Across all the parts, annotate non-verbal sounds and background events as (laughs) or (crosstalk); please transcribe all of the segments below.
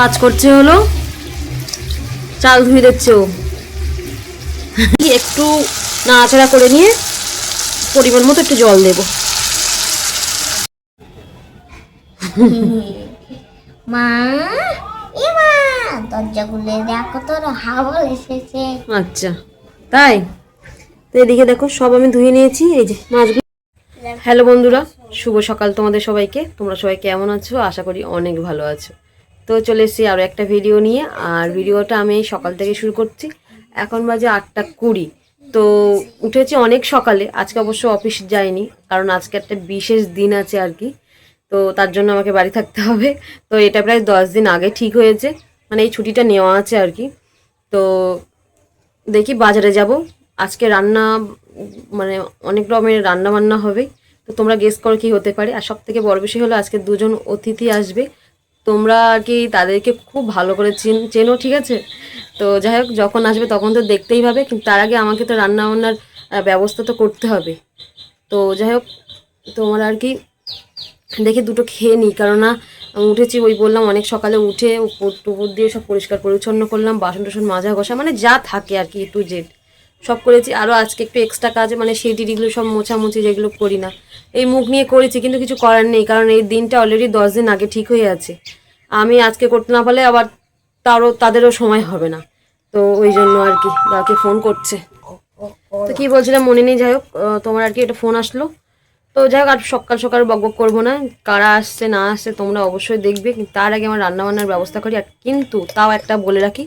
কাজ করছে হলো। চাল ধুয়ে দিচ্ছে ও। একটু নাড়াচাড়া করে নিয়ে পরিমাণ মতো একটু জল দেবো। মা এ মা দরজা খুলে দেখো তোর হাওয়া এসেছে। আচ্ছা তাই? তো এদিকে দেখো সব আমি ধুয়ে নিয়েছি এই যে মাছগুলো। হ্যালো বন্ধুরা শুভ সকাল তোমাদের সবাইকে। তোমরা সবাই কেমন আছো? আশা করি অনেক ভালো আছো। তো চলে এসেছি আরও একটা ভিডিও নিয়ে। আর ভিডিওটা আমি সকাল থেকে শুরু করছি। এখন বাজে আটটা কুড়ি। তো উঠেছি অনেক সকালে। আজকে অবশ্য অফিস যাইনি, কারণ আজকে একটা বিশেষ দিন আছে আর কি। তো তার জন্য আমাকে বাড়ি থাকতে হবে। তো এটা প্রায় দশ দিন আগে ঠিক হয়েছে। মানে এই ছুটিটা নেওয়া আছে আর কি। তো দেখি বাজারে যাব। আজকে রান্না মানে অনেক রকমের রান্না বান্না হবে। তো তোমরা গেস করো কি হতে পারে। আর সব থেকে বড় বিষয় হলো আজকে দুজন অতিথি আসবে। তোমরা আর কি তাদেরকে খুব ভালো করে চিন, চেনো, ঠিক আছে? তো যাই হোক, যখন আসবে তখন তো দেখতেই হবে কিন্তু তার আগে আমাকে তো রান্না বান্নার ব্যবস্থা তো করতে হবে। তো যাই হোক, তোমার আর কি দেখে দুটো খেয়ে নিই, কেননা উঠেছি, ওই বললাম অনেক সকালে উঠে উপর টুপুর দিয়ে সব পরিষ্কার পরিচ্ছন্ন করলাম বাসন টাসন মাজা ঘষা মানে যা থাকে আর কি টু জেড সব করেছি। আরও আজকে একটু এক্সট্রা কাজ মানে সেই টিডিগুলো সব মোছামুছি যেগুলো করি না। এই মুখ নিয়ে করেছি, কিন্তু কিছু করার নেই, কারণ এই দিনটা অলরেডি দশ দিন আগে ঠিক হয়ে আছে। আমি আজকে করতে না পারলে আবার তারও, তাদেরও সময় হবে না। তো ওই জন্য আর কি দাকে ফোন করছে। তো কি বলছিলাম, মনে নেই, যাই হোক তোমার আর কি একটা ফোন আসলো। তো যাই হোক, আর সকাল সকাল বকবক করব না, কারা আসছে, না আসছে, তোমরা অবশ্যই দেখবে। তার আগে আমার রান্নাবান্নার ব্যবস্থা করি, আর কিন্তু তাও একটা বলে রাখি,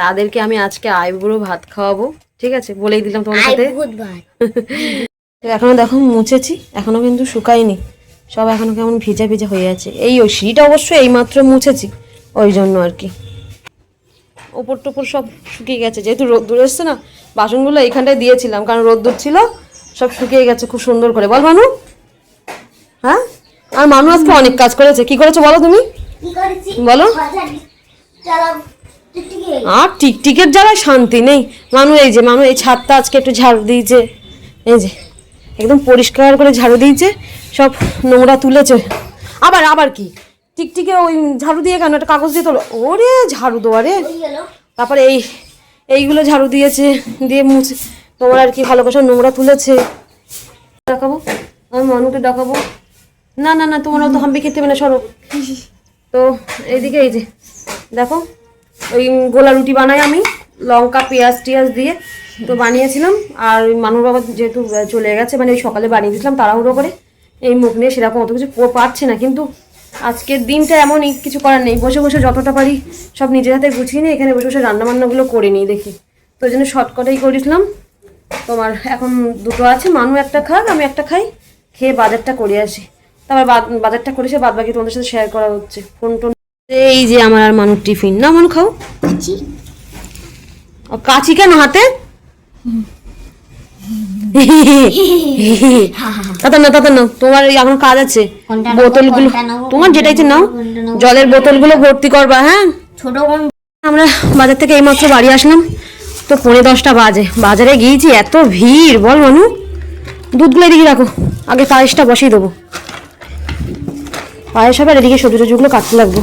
তাদেরকে আমি আজকে আইবুড়ো ভাত খাওয়াবো। ঠিক আছে বলেই দিলাম তোমার সাথে। এখনও দেখো মুছেছি এখনও কিন্তু শুকায়নি। সব এখনও কেমন ভিজা ভিজা হয়ে আছে। এই ওই সিঁড়িটা অবশ্য এইমাত্র মুছেছি ওই জন্য আর কি। ওপর টোপর সব শুকিয়ে গেছে। যেহেতু রোদ্দুর এসছে না বাসনগুলো এইখানটায় দিয়েছিলাম কারণ রোদ্দুর ছিল সব শুকিয়ে গেছে খুব সুন্দর করে। বল মানু হ্যাঁ? আর মানু আজকে অনেক কাজ করেছে। কি করেছ বলো তুমি? বলো। আর টিকটিকের জ্বালায় শান্তি নেই। মানু এই যে মানু এই ছাদটা আজকে একটু ঝাড়ু দিয়েছে। এই যে একদম পরিষ্কার করে ঝাড়ু দিয়েছে। সব নোংরা তুলেছে। আবার আবার কি? টিকটিকে ওই ঝাড়ু দিয়ে কেন একটা কাগজ দিয়ে তোলো? ওরে ঝাড়ু দেওয়া রে। তারপরে এই এইগুলো ঝাড়ু দিয়েছে দিয়ে মুছে। তোমার আর কি ভালো করে সব নোংরা তুলেছে। দেখাবো? আমি মানুকে দেখাবো। না না না তোমার তো হাম্পি খেতে না সরো। তো এইদিকে এই যে দেখো। ওই গোলা রুটি বানাই আমি, লঙ্কা, পেঁয়াজ টিয়াজ দিয়ে তো বানিয়েছিলাম। আর মানুর বাবা যেহেতু চলে গেছে মানে ওই সকালে বানিয়ে দিয়েছিলাম তাড়াহুড়ো করে। এই মুখ নিয়ে সেরকম অত কিছু পারছি না, কিন্তু আজকের দিনটা এমনই, কিছু করার নেই। বসে বসে যতটা পারি সব নিজের হাতে গুছিয়ে নিয়ে এখানে বসে বসে রান্নাবান্নাগুলো করে নিই দেখি। তো ওই জন্য শর্টকাটেই করেছিলাম। তোমার এখন দুটো আছে, মানু একটা খাক, আমি একটা খাই, খেয়ে বাজারটা করে আসি। তারপর বাজারটা করে সে বাদ বাকি তোমাদের সাথে শেয়ার করা হচ্ছে। ফোন টোন এই যে আমার আর মানুষ টিফিন। না মানু খাও। কাচি। কেন হাতে? তাতা না তাতা না তোমার এখন কাজ আছে। বোতলগুলো তোমার যেটা ইচ্ছে নাও। জলের বোতলগুলো ভর্তি করবা হ্যাঁ? ছোট আমরা বাজার থেকে এইমাত্র বাড়ি আসলাম। তো পৌনে দশটা বাজে। বাজারে গিয়েছি এত ভিড়। বল মানু। দুধগুলো এদিকে রাখো। আগে পায়েসটা বসিয়ে দেবো। পায়েস হবে আর এদিকে সবজি টবজিগুলো কাটতে লাগবো।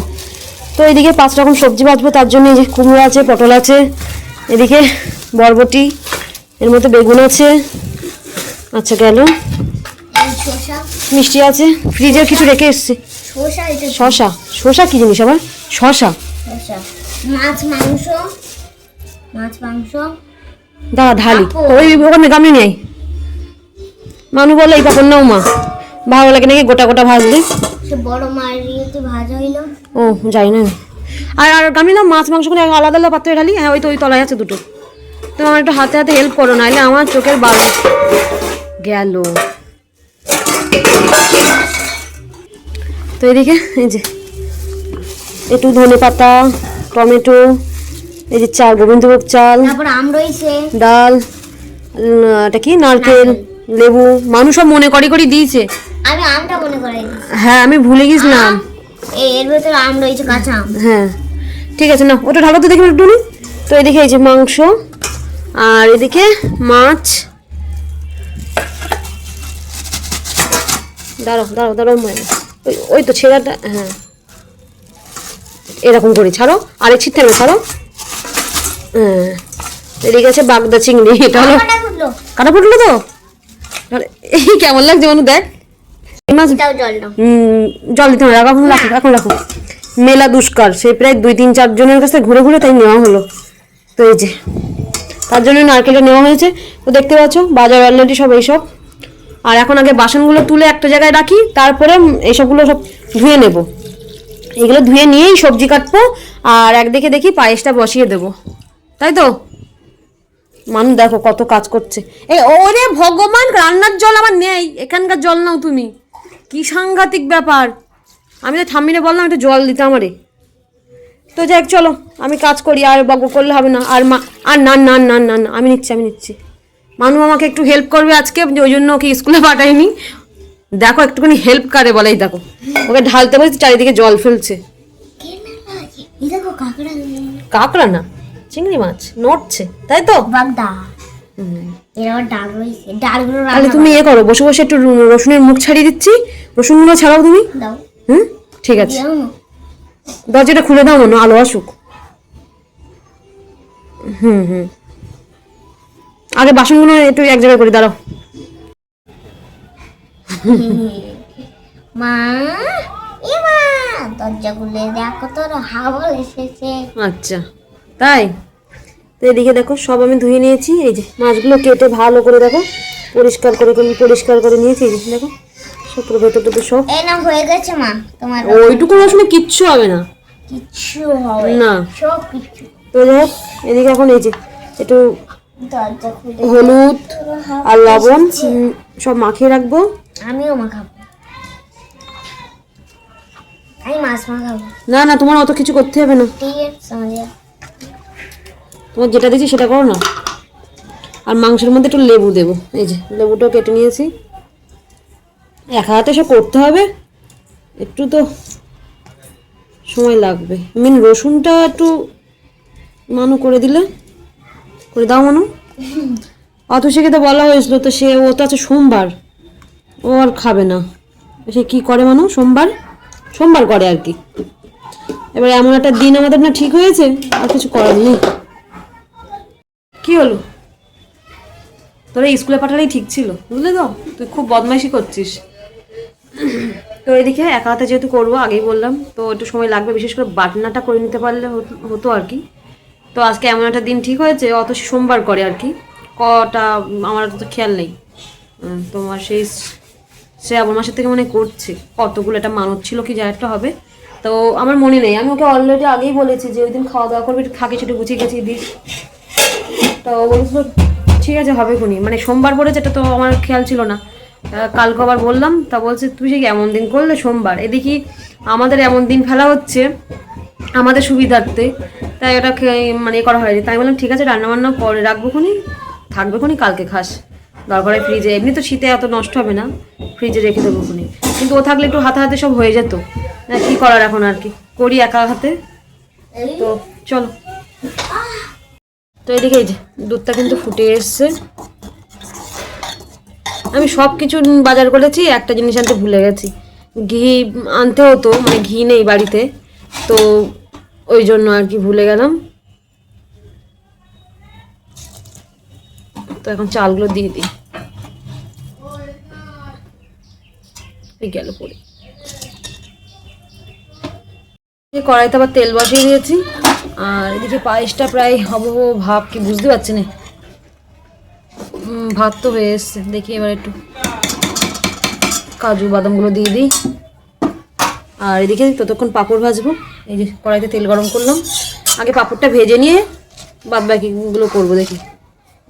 তো এদিকে পাঁচ রকম সবজি বাঁচবো তার জন্য এই যে কুমড়ো আছে পটল আছে এদিকে বরবটি এর মধ্যে বেগুন আছে আচ্ছা গেল। মিষ্টি আছে ফ্রিজের কিছু রেখে এসছি। শশা শশা কি? জিনিস আবার? শশা মাছ মাংস। মাছ মাংস। দাঁড়া ঢালি। ওই ওখানে গামলি নেই। মানু বলে এই পাপড় নাও মা। ভালো লাগে নাকি গোটা গোটা ভাজলে? বড় মায়ের ইয়েতে ভাজা হইল। ও যাই না। আর আর গামলি না মাছ মাংস করে আলাদা আলাদা পাত্রে ঢালি? হ্যাঁ ওই তো ওই তলায় আছে দুটো। তো আমার একটু হাতে হাতে হেল্প করো নাহলে আমার চোখের বারো গেল। তো এদিকে এই যে একটু ধনে পাতা টমেটো এই যে চাল গোবিন্দভোগ চাল আম ডাল এটা কি? নারকেল লেবু মানুষ সব মনে করি করি দিয়েছে। আমি আমটা মনে হ্যাঁ আমি ভুলে গেছিলাম। এর ভেতরে আম রয়েছে কাঁচা আম। হ্যাঁ। ঠিক আছে না ওটা ঢালো তো দেখি একটু তো এদিকে এই যে মাংস আর এদিকে মাছ। দাঁড়াও দাঁড়াও দাঁড়াও মায়ের। ওই ওই তো ছেঁড়াটা হ্যাঁ। এরকম করি ছাড়ো আরেক ছিটতে না ছাড়ো। হ্যাঁ। এদিকে আছে বাগদা চিংড়ি এটা হলো কাটা ফুটলো। তো? এই কেমন লাগছে মানু দেখ। এই মাছ এটাও জল দিতে হবে এখন রাখো এখন রাখো। মেলা দুষ্কার সে প্রায় দুই তিন চার জনের কাছে ঘুরে ঘুরে তাই নেওয়া হলো। তো এই যে তার জন্য নারকেলটা নেওয়া হয়েছে। তো দেখতে পাচ্ছ বাজার অলরেডি সব এইসব। আর এখন আগে বাসনগুলো তুলে একটা জায়গায় রাখি তারপরে এইসবগুলো সব ধুয়ে নেব। এগুলো ধুয়ে নিয়েই সবজি কাটবো আর একদিকে দেখি পায়েসটা বসিয়ে দেবো। তাই তো? মানুষ দেখো কত কাজ করছে। এই ওরে ভগবান রান্নার জল আমার নেই এখানকার জল নাও তুমি। কি সাংঘাতিক ব্যাপার? আমি তো ঠাম্মিনে বললাম একটু জল দিতে আমারে। তো যাই চলো আমি কাজ করি আর বক করলে হবে না। আর মা আর না না না না না আমি নিচ্ছি আমি নিচ্ছি। মানু আমাকে একটু হেল্প করবে আজকে ওই জন্য ওকে স্কুলে পাঠাইনি। দেখো একটুখানি হেল্প করে বলাই দেখো। ওকে ঢালতে বলছি চারিদিকে জল ফেলছে। কাঁকড়া না? চিংড়ি মাছ নড়ছে তাই তো? বাগদা। এর তাহলে তুমি এ করো বসে বসে একটু রসুনের মুখ ছাড়িয়ে দিচ্ছি। রসুনগুলো ছাড়াও তুমি? দাও। হুম? ঠিক আছে। দরজাটা খুলে দাও মনে আলো আসুক। হুম হুম। আগে বাসনগুলো একটু এক জায়গায় করে দাঁড়াও। মা দরজা খুলে দেখো তোর হাওয়া এসেছে। আচ্ছা। তাই? তো এদিকে দেখো সব আমি ধুয়ে নিয়েছি। এই যে মাছগুলো কেটে ভালো করে দেখো পরিষ্কার করে করে পরিষ্কার করে নিয়েছি। এই যে দেখো সব পুরো ভেতর টেতর সব। এই না হয়ে গেছে মা তোমার ওইটুকু রসুনে কিচ্ছু হবে না। কিচ্ছু হবে না সব কিছু তো যাই এদিকে এখন এই যে একটু হলুদ আর লবণ সব মাখিয়ে রাখব। আমিও মাখাবো। আমি মাছ মাখাবো। না না তোমার অত কিছু করতে হবে না। ঠিক আছে আমাদের তোমার যেটা দিচ্ছি সেটা করো না। আর মাংসের মধ্যে একটু লেবু দেবো। এই যে, লেবুটাও কেটে নিয়েছি। একা হাতে সব করতে হবে। একটু তো সময় লাগবে। মেন রসুনটা একটু মানু করে দিলে। করে দাও মানু। অত সেকে তো বলা হয়েছিল, তো সে ও তো আছে সোমবার। ও আর খাবে না। সে কি করে মানু? সোমবার? সোমবার করে আর কি। এবার এমন একটা দিন আমাদের না ঠিক হয়েছে, আর কিছু করার নেই। কি হলো? তোরা স্কুলে পাঠালেই ঠিক ছিল, বুঝলে তো? তুই খুব বদমাইশি করছিস। তো এদিকে একা হাতে যেহেতু করব, আগেই বললাম, তো একটু সময় লাগবে, বিশেষ করে বাটনাটা করে নিতে পারলে হতো- আর কি। তো আজকে এমন একটা দিন ঠিক হয়েছে অত সোমবার করে আর কি। কটা, আমার তো খেয়াল নেই। তোমার সেই শ্রাবণ মাসের থেকে মনে করছে, কতগুলো একটা মানত ছিল, কি যা একটা হবে। তো আমার মনে নেই, আমি ওকে অলরেডি আগেই বলেছি যে ওই দিন খাওয়া দাওয়া করবে খাকে সেটা গুছিয়ে গেছিয়ে দিস। তো বলছিল, ঠিক আছে, হবে খুনি। মানে সোমবার পরে যেটা তো আমার খেয়াল ছিল না। কালকে আবার বললাম, তা বলছে, তুই কি এমন দিন করলে সোমবার? এদিকে আমাদের এমন দিন ফেলা হচ্ছে আমাদের সুবিধার্থে, তাই ওটা মানে করা হয়নি। তাই বললাম, ঠিক আছে রান্না বান্না করে রাখব খুনি, থাকবে খুনি, কালকে খাস। দরকার ফ্রিজে এমনি তো শীতে এত নষ্ট হবে না ফ্রিজে রেখে দেবো খুনি। কিন্তু ও থাকলে একটু হাতে হাতে সব হয়ে যেত। না, কি করার এখন আর কি? করি একা হাতে। তো চলো। তো এদিকে এই দুধটা কিন্তু ফুটে এসছে। আমি সব কিছু বাজার করেছি, একটা জিনিস আনতে ভুলে গেছি। ঘি আনতে হতো মানে ঘি নেই বাড়িতে, তো ওই জন্য আর কি ভুলে গেলাম। তো এখন চালগুলো দিয়ে দিই। এই গেল পরে। কড়াইতে আবার তেল বসিয়ে দিয়েছি। আর এদিকে পায়েসটা প্রায় হব ভাব কি বুঝতে পারছি না। ভাত তো হয়ে এসছে। দেখি এবার একটু কাজু বাদামগুলো দিয়ে দিই। আর এদিকে ততক্ষণ পাঁপড় ভাজবো। এই যে কড়াইতে তেল গরম করলাম। আগে পাঁপড়টা ভেজে নিয়ে বাদ বাকিগুলো করব দেখি।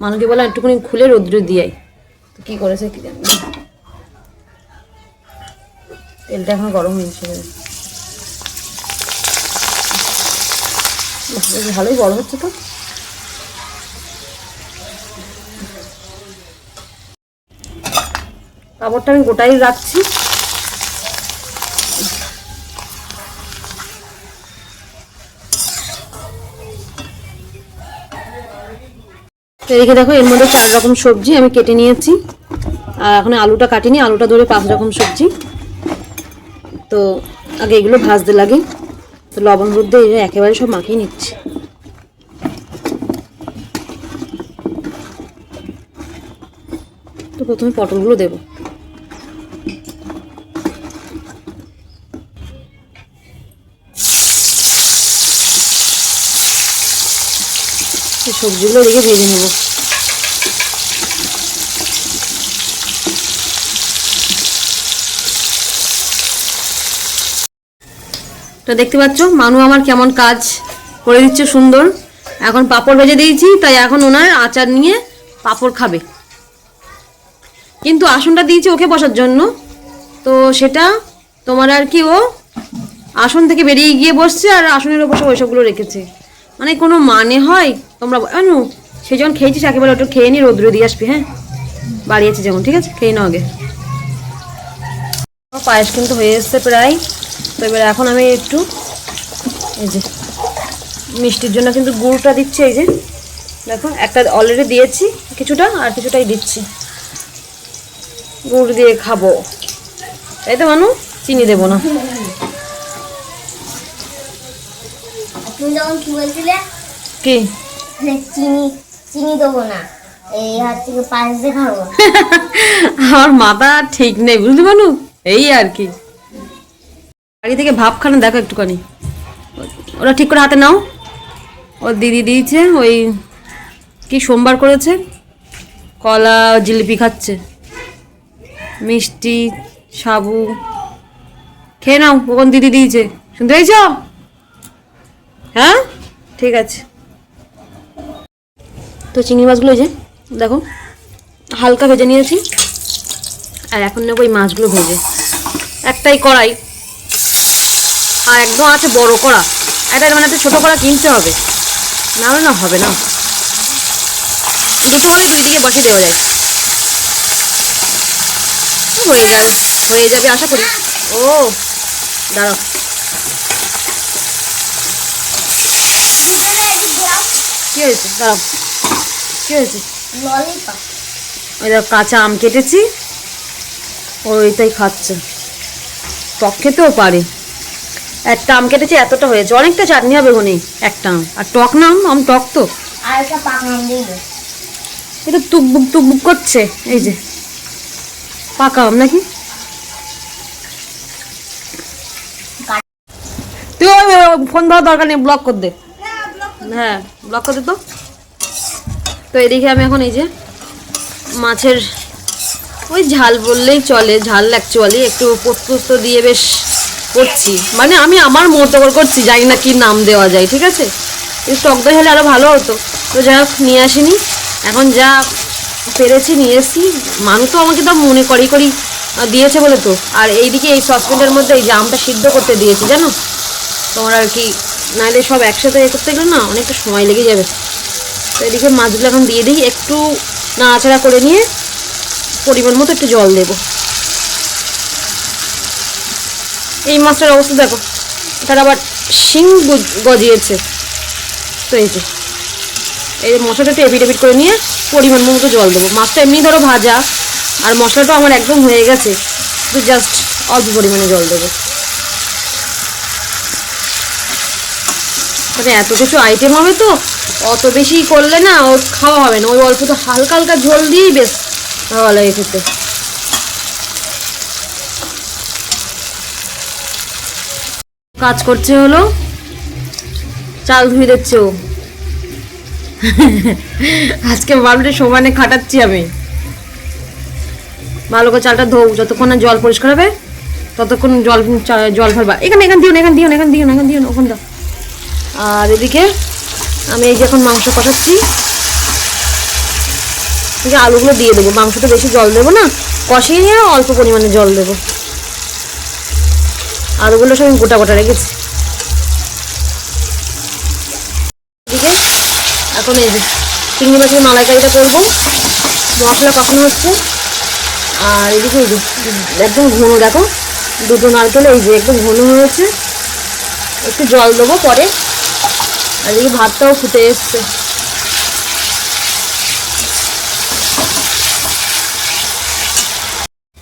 মানুষকে বললাম একটুখানি খুলে রোদ্রে দিয়াই। তো কী করেছে কি জানি। তেলটা এখন গরম হয়েছে বাহ, বেশ ভালোই বড় হচ্ছে তো। কাপড়টা আমি গোটাই রাখছি। এদিকে দেখো, এর মধ্যে চার রকম সবজি আমি কেটে নিয়েছি। আর এখন আলুটা কাটিনি, আলুটা ধরে পাঁচ রকম সবজি। তো আগে এগুলো ভাজতে লাগে। তো লবণ হলুদ দিয়ে একেবারে সব মাখিয়ে নিচ্ছি। তো প্রথমে পটলগুলো দেবো। সবজিগুলো রেখে ভেজে নেব। তো দেখতে পাচ্ছ, মানু আমার কেমন কাজ করে দিচ্ছে সুন্দর। এখন পাপড় ভেজে দিয়েছি, তাই এখন ওনার আচার নিয়ে পাপড় খাবে। কিন্তু আসনটা দিয়েছি ওকে বসার জন্য। তো সেটা তোমার আর কি ও আসন থেকে বেরিয়ে গিয়ে বসছে আর আসনের ওপর সব ওইসবগুলো রেখেছে। মানে কোনো মানে হয়? তোমরা আনু সে যখন খেয়েছিস? একেবারে ওটা খেয়ে নি, রোদ্রে দিয়ে আসবি হ্যাঁ? বাড়ি আছে যেমন, ঠিক আছে? খেয়ে নাও আগে। পায়েস কিন্তু হয়ে এসছে প্রায়। তো এবার এখন আমি একটু এই যে মিষ্টির জন্য কিন্তু গুড়টা দিচ্ছি এই যে। দেখো একটা অলরেডি দিয়েছি কিছুটা আর কিছুটাই দিচ্ছি। গুড় দিয়ে খাব। তাই তো মানু চিনি দেবো না। কি চিনি চিনি দেবো না। (laughs) আমার মাথা ঠিক নেই বুঝলি পারো এই আর কি। বাড়ি থেকে ভাব ভাবখানা দেখো একটুখানি। ওরা ঠিক করে হাতে নাও। ওর দিদি দিয়েছে, ওই কি সোমবার করেছে? কলা জিলিপি খাচ্ছে। মিষ্টি, সাবু। খেয়ে নাও ওখান দিদি দিয়েছে। শুনতে পেয়েছ? হ্যাঁ? ঠিক আছে। তো চিংড়ি মাছগুলো যে, দেখো, হালকা ভেজে নিয়েছি। আর এখন নেব এই মাছগুলো ভেজে। একটাই কড়াই। একদম আছে বড় কড়া। এটা মানে একটা ছোটো কড়া কিনতে হবে। না হলে না হবে না। দুটো হলে দুই দিকে বসে দেওয়া যায় হয়ে যাবে হয়ে যাবে, আশা করি। ও, দাঁড়াও। কি হয়েছে? দাঁড়াও। কি হয়েছে? ওই দেখো, কাঁচা আম কেটেছি। ওইটাই খাচ্ছে। টক খেতেও পারে। একটা আম কেটেছি এতটা হয়েছে। অনেকটা চাটনি হবে ওখানে একটা। আম আর টক না আম? আম টক তো। এটা টুকবুক টুকবুক করছে। এই যে। পাকা আম নাকি? তুই ওই ফোন ধরার দরকার নেই ব্লক করে দে। হ্যাঁ ব্লক করে দে তো। তো এদিকে আমি এখন এই যে মাছের ওই ঝাল বললেই চলে ঝাল অ্যাকচুয়ালি একটু পোস্ত দিয়ে বেশ করছি। মানে আমি আমার মতো করে করছি জানি না কি নাম দেওয়া যায়, ঠিক আছে? একটু টক দই হলে আরও ভালো হতো। তো হোক, নিয়ে আসিনি। এখন যা পেরেছি, নিয়ে এসেছি। মানু তো আমাকে তো মনে করি করি দিয়েছে বলে তো। আর এইদিকে এই সসপ্যানের মধ্যে এই যে আমটা সিদ্ধ করতে দিয়েছি, জানো? তোমরা আর কি, নাহলে সব একসাথে এ করতে গেলে না অনেকটা সময় লেগে যাবে। তো এদিকে মাছগুলো এখন দিয়ে দিই। একটু নাড়াচাড়া করে নিয়ে পরিমাণ মতো একটু জল দেবো। এই মাছটার অবস্থা দেখো। তার আবার শিং গুজ- গজিয়েছে। তো এই যে এই যে মশলাটা একটু এপিট এপিট করে নিয়ে পরিমাণ মতো জল দেবো। মাছটা এমনি ধরো ভাজা, আর মশলাটা আমার একদম হয়ে গেছে। তো জাস্ট অল্প পরিমাণে জল দেবো। মানে এত কিছু আইটেম হবে তো, অত বেশি করলে না ও খাওয়া হবে না। ওই অল্প তো হালকা হালকা ঝোল দিয়েই বেশ ভালো লাগে খেতে। কাজ করছে হলো। চাল ধুয়ে দিচ্ছে ও। আজকে বালুটা সমানে খাটাচ্ছি আমি। ভালো করে চালটা ধোও, যতক্ষণ না জল পরিষ্কার হবে, ততক্ষণ জল জল ফেলবা এখানে এখানে দিও না, এখানে দিও না, এখানে দিও না, এখানে দিও না, ওখানে দাও। আর এদিকে আমি এই যে এখন মাংস কষাচ্ছি। আলুগুলো দিয়ে দেবো। মাংসটা বেশি জল দেবো না, কষিয়ে নিয়ে অল্প পরিমাণে জল দেবো। আলুগুলো সব আমি গোটা গোটা রেখেছি। এদিকে এখন এই যে চিংড়ি মাছের মালাইকারিটা করব। মশলা কষানো হচ্ছে। আর এদিকে এই একদম ঘন, দেখো, দুটো নারকেল, এই যে একদম ঘন হয়েছে। একটু জল দেবো পরে। আর এদিকে ভাতটাও ফুটে এসছে।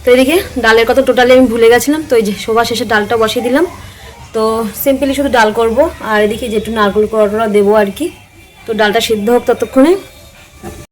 তো এদিকে ডালের কথা টোটালি আমি ভুলে গেছিলাম। তো এই যে সবার শেষে ডালটা বসিয়ে দিলাম। তো সিম্পলি শুধু ডাল করব। আর এদিকে যে একটু নারকেল কড়া দেবো আর কি। তো ডালটা সিদ্ধ হোক ততক্ষণে।